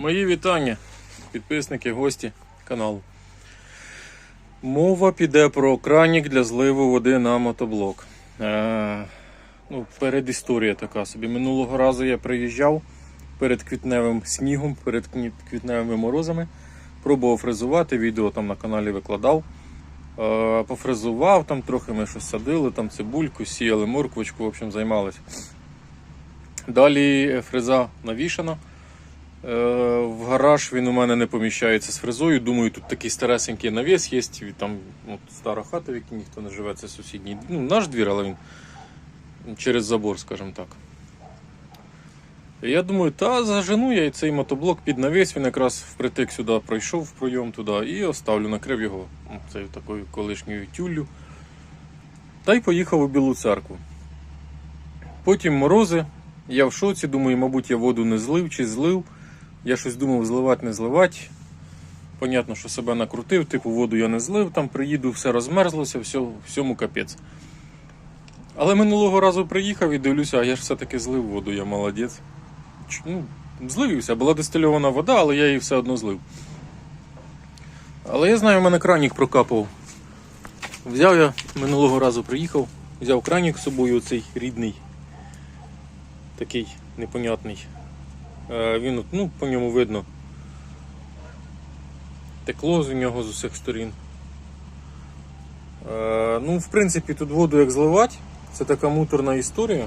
Мої вітання, підписники, гості каналу. Мова піде про кранік для зливу води на мотоблок. Е, ну, передісторія така собі. Минулого разу я приїжджав перед квітневим снігом, перед квітневими морозами. Пробував фрезувати, відео там на каналі викладав. Е, пофрезував, там трохи ми щось садили, там цибульку, сіяли морквочку, в общем, займалися. Далі фреза навішана. Е, В гараж він у мене не поміщається з фрезою. Думаю, тут такий старесенький навіс є. Там от, стара хата, в якій ніхто не живе, це сусідній. Ну, наш двір, але він через забор, скажімо так. Я думаю, та зажену я і цей мотоблок під навіс, він якраз впритик сюди пройшов в пройом туди і оставлю, накрив його цією такою колишньою тюллю. Та й поїхав у Білу церкву. Потім морози. Я в шоці, думаю, мабуть, я воду не злив чи злив. Я щось думав зливати, не зливати. Понятно, що себе накрутив, типу воду я не злив, там приїду, все розмерзлося, все, всьому капець. Але минулого разу приїхав і дивлюся, а я ж все-таки злив воду, я молодець. Ну, зливився, була дистильована вода, але я її все одно злив. Але я знаю, в мене кранік прокапав. Взяв я минулого разу приїхав, взяв кранік з собою, оцей рідний, такий непонятний. Е, Він, ну, по ньому видно. Текло з нього з усіх сторін. Е, Ну, в принципі, тут воду як зливати, це така муторна історія.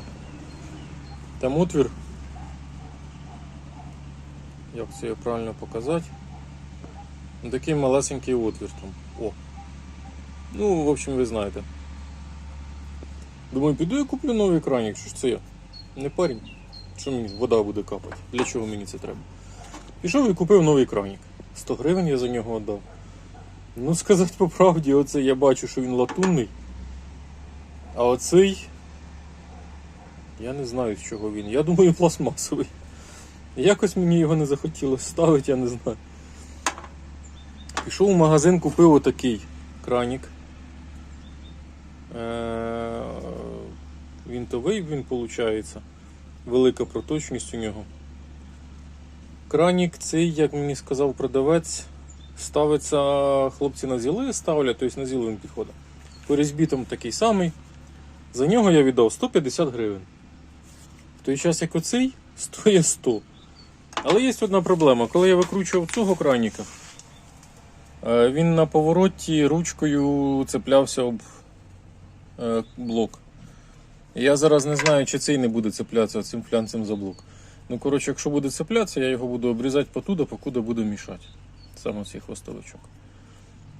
Там отвір. Як це його правильно показати? Такий малесенький отвір там. О. Ну, в общем, ви знаєте. Думаю, піду я куплю новий кранік, що ж це я? Не парень. Що мені вода буде капати? Для чого мені це треба? Пішов і купив новий кранік. 100 гривень я за нього віддав. Ну, сказати по правді, оце я бачу, що він латунний. А оцей. Я не знаю, з чого він. Я думаю, пластмасовий. Якось мені його не захотілося ставити, я не знаю. Пішов в магазин, купив отакий кранік. Е, Вінтовий він виходить. Велика проточність у нього. Кранік цей, як мені сказав продавець, ставиться, хлопці на зіли ставлять, тобто на зіли він підходить. По різьбі там такий самий. За нього я віддав 150 гривень. В той час, як оцей, стоїть 100. Але є одна проблема. Коли я викручував цього краніка, е, він на повороті ручкою цеплявся об е, блок. Я зараз не знаю, чи цей не буде цеплятися цим флянцем за блок. Ну, коротше, якщо буде цеплятися, я його буду обрізати потуда, покуди буде мішати. Саме цей хвостовичок.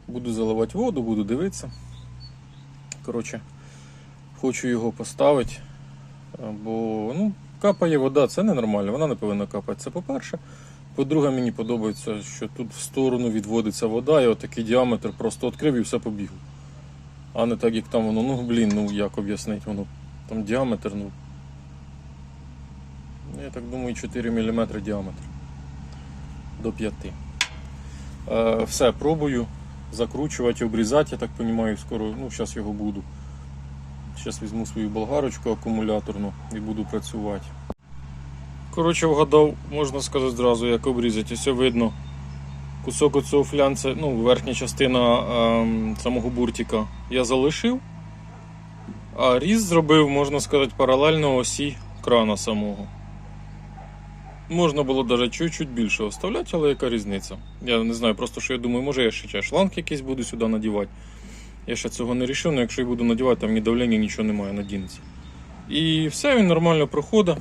Буду заливати воду, буду дивитися. Коротше, хочу його поставити. Бо ну, капає вода, це ненормально, вона не повинна капати. Це по-перше. По-друге, мені подобається, що тут в сторону відводиться вода, і отакий діаметр просто відкрив і все побігло. А не так, як там воно, ну блін, ну як об'яснити, воно там діаметр, ну. Я так думаю, 4 мм діаметр. До 5. Е, все, пробую закручувати, обрізати, я так розумію, скоро, ну, зараз його буду. Зараз візьму свою болгарочку акумуляторну і буду працювати. Коротше, вгадав, можна сказати зразу, як обрізати. Ось видно кусок оцього флянця, ну, верхня частина ем, самого буртика я залишив. А різ зробив, можна сказати, паралельно осі крана самого. Можна було навіть чуть-чуть більше оставляти, але яка різниця? Я не знаю, просто що я думаю, може я ще шланг якийсь буду сюди надівати. Я ще цього не рішив, але якщо я буду надівати, там ні давлення, нічого немає, надінеться. І все, він нормально проходить.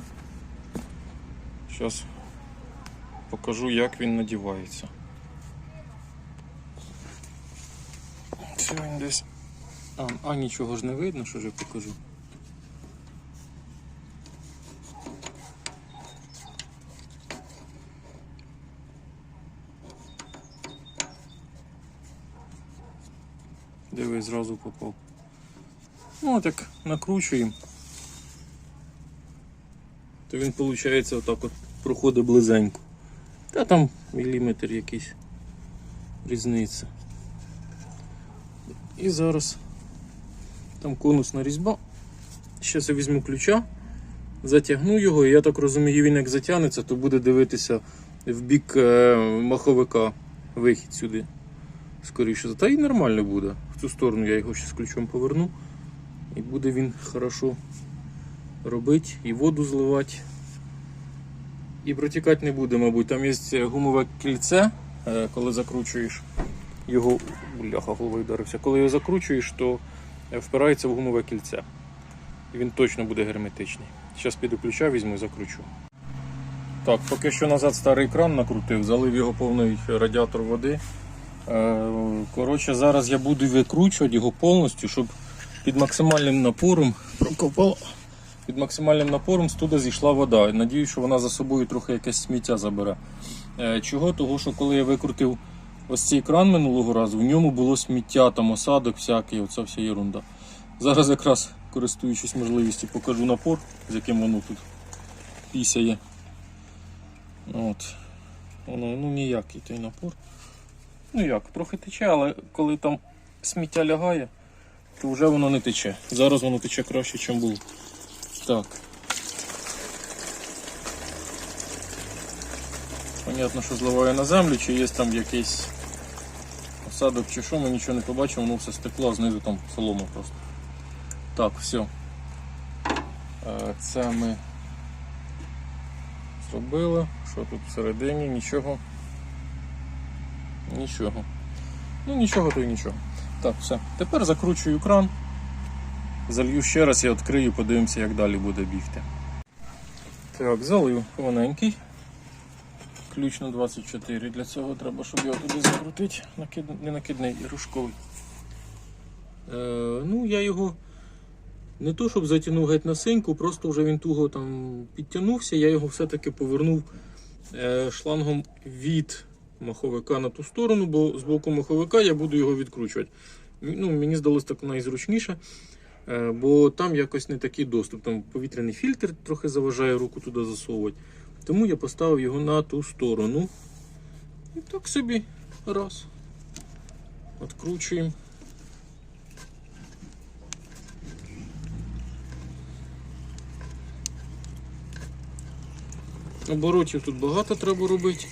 Зараз покажу, як він надівається. Все, він десь. А, а нічого ж не видно, що ж я покажу. Диви, зразу попав. Ну, так накручуємо. То він, виходить, отак от проходить близенько. Та там міліметр якийсь різниця. І зараз там конусна різьба. Зараз я візьму ключа, затягну його, і я так розумію, він як затягнеться, то буде дивитися в бік е, маховика вихід сюди. Скоріше. Та й нормально буде. В цю сторону я його ще з ключом поверну. І буде він хорошо робити і воду зливати. І протікати не буде, мабуть. Там є гумове кільце, е, коли закручуєш його. Бляха, головою вдарився. Коли його закручуєш, то е, впирається в гумове кільце. І він точно буде герметичний. Зараз піду ключа, візьму і закручу. Так, поки що назад старий кран накрутив, залив його повний радіатор води. Е, Коротше, зараз я буду викручувати його повністю, щоб під максимальним напором прокопало. Під максимальним напором з туди зійшла вода. Надіюсь, що вона за собою трохи якесь сміття забере. Е, Чого? Того, що коли я викрутив ось цей кран минулого разу, в ньому було сміття, там осадок всякий, оця вся ерунда. Зараз якраз користуючись можливістю, покажу напор, з яким воно тут пісяє. От. Воно ну ніякий той напор. Ну як, трохи тече, але коли там сміття лягає, то вже воно не тече. Зараз воно тече краще, ніж було. Так. Понятно, що зливаю на землю, чи є там якийсь осадок чи що, ми нічого не побачимо, воно все стекло, а знизу там солома просто. Так, все. Це ми зробили. Що тут всередині? Нічого. Нічого. Ну нічого, то й нічого. Так, все. Тепер закручую кран. Залью ще раз, я відкрию, подивимося, як далі буде бігти. Так, залив повненький. Ключ на 24. Для цього треба, щоб його туди закрутити. Накид... Не накидний, і рушковий. Е, ну, я його не то, щоб затягнув геть на синьку, просто вже він туго там підтягнувся, я його все-таки повернув е, шлангом від маховика на ту сторону, бо з боку маховика я буду його відкручувати. Ну, мені здалося так найзручніше, е, бо там якось не такий доступ. Там повітряний фільтр трохи заважає руку туди засовувати. Тому я поставив його на ту сторону. І так собі раз. Откручуємо. Оборотів тут багато треба робити.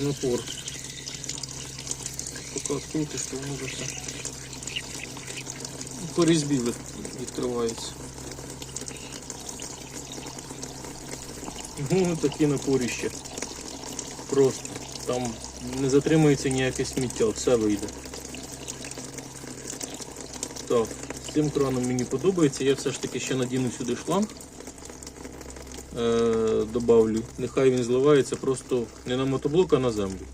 Напор. Поки відкрутиш, то воно вже все. По відкривається. Ну, такі напоріще. Просто. Там не затримується ніяке сміття, все вийде. Так, з цим краном мені подобається. Я все ж таки ще надіну сюди шланг. Е, добавлю. Нехай він зливається просто не на мотоблок, а на землю.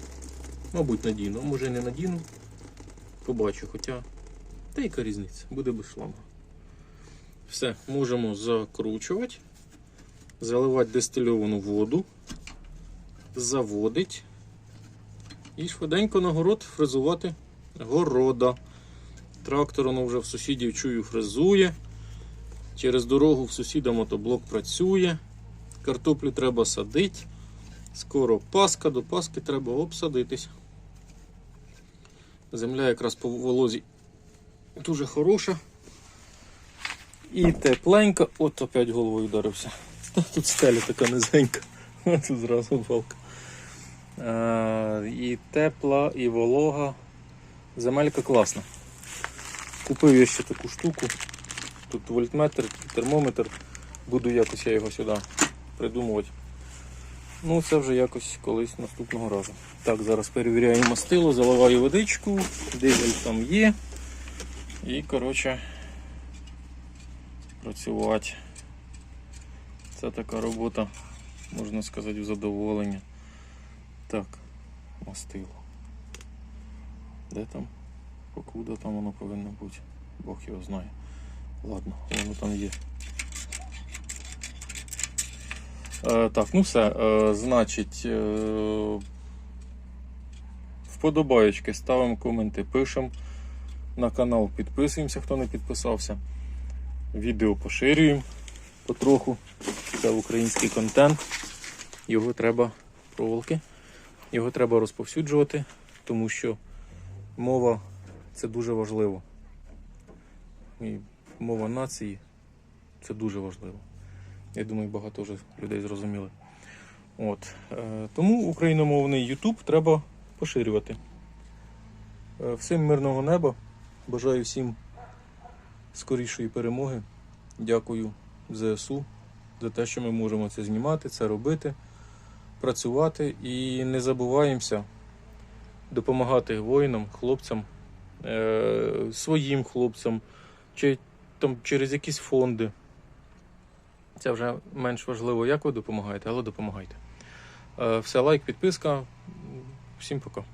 Мабуть, надіну, а може не надіну. Побачу, хоча. Та яка різниця, буде без шланга. Все, можемо закручувати, заливати дистильовану воду, заводить і швиденько на город фрезувати города. Трактор воно вже в сусідів чую фрезує. Через дорогу в сусіда мотоблок працює. Картоплю треба садити. Скоро Пасха, до Пасхи треба обсадитись. Земля якраз по волозі дуже хороша. І тепленька. От опять головою вдарився. Тут стеля така низенька. Тут зразу палка. Е, І тепла, і волога. Земелька класна. Купив я ще таку штуку. Тут вольтметр, термометр. Буду якось я його сюди придумувати. Ну, це вже якось колись наступного разу. Так, зараз перевіряю мастило, заливаю водичку, дизель там є. І, коротше, працювати. Це така робота, можна сказати, в задоволення. Так, мастило. Де там? Покуда там воно повинно бути? Бог його знає. Ладно, воно там є. Е, так, ну все. Е, значить, е, вподобаєчки, ставимо коменти, пишемо. На канал підписуємося, хто не підписався. Відео поширюємо потроху. Це український контент. Його треба проволоки. Його треба розповсюджувати, тому що мова це дуже важливо. І мова нації це дуже важливо. Я думаю, багато вже людей зрозуміли. От. Е, Тому україномовний YouTube треба поширювати. Е, Всім мирного неба. Бажаю всім скорішої перемоги. Дякую ЗСУ за те, що ми можемо це знімати, це робити, працювати і не забуваємося допомагати воїнам, хлопцям, е, своїм хлопцям, чи там через якісь фонди. Це вже менш важливо, як ви допомагаєте, але допомагайте. Е, Все, лайк, підписка. Всім пока.